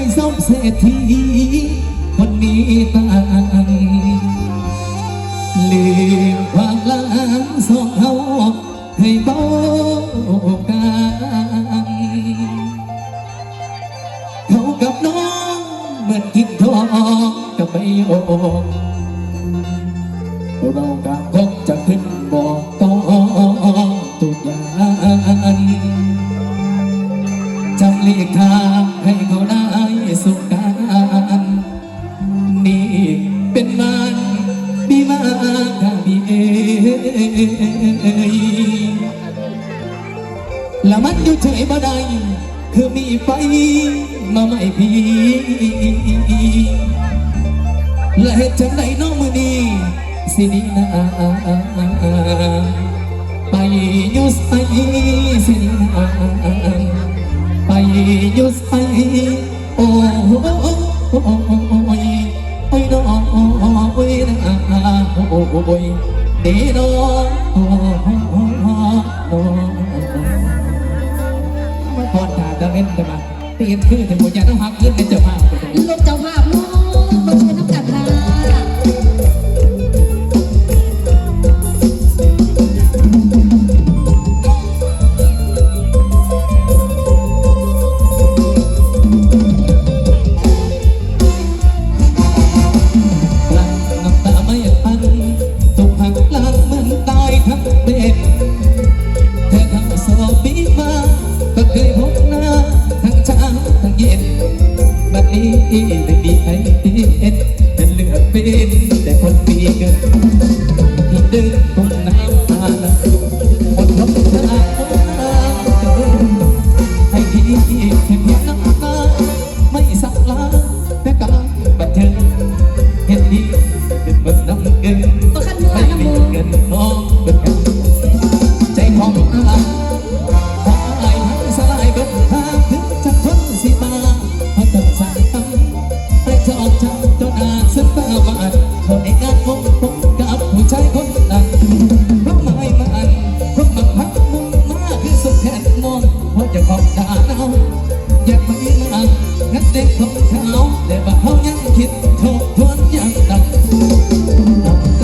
ยสมเศรษฐีคนมีตังค์ลืมความหลังสองเฮาให้เบากันเขากับน้องเหมือนกินทองกับใบโองเราก็คงจะขึ้นบอก ทางให้เขาได้สุขกันนี่เป็นมันดีมากค่ะพี่เอยแล้วมันอยู่เฉยบ่ได้คือมีไฟมาไม่พีและเหตุจังใดน้องมือนี้สินีนาไปอยู่ไสสินีนา ไปอยู่ไสโอ้โอ้โอ้โอ้โอ้ยโอ้ยน้องโอ้ยนะโอ้ยดีน้องโอ้โอ้มาพอดขาจะเล่นกันมตีนคือถึงหัวใจต้องหักขึ้นเป็นเจ้าภาพลูกเจ้าภาพลูกมาเชิญน้ำกันค่ะ ไม่มีใครเห็นแต่เหลือเป็นแต่คนมีเกิน อยากไปมานักเด็กของเขาแต่ว่าเขายังคิดทบทวนยังตัดทำใจ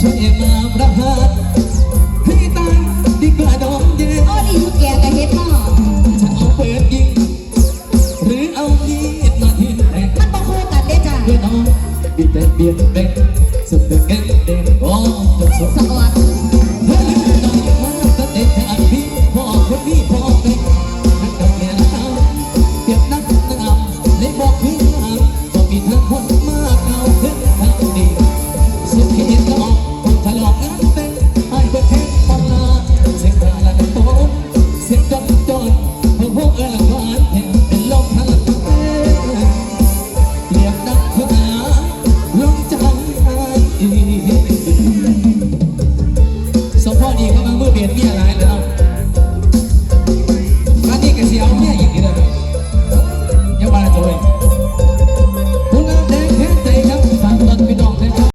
ช่วยมาประหารให้ตายดีกว่าโดนเย็นโอ้ดีอยู่แก่กับเฮ็ดหม้อ ส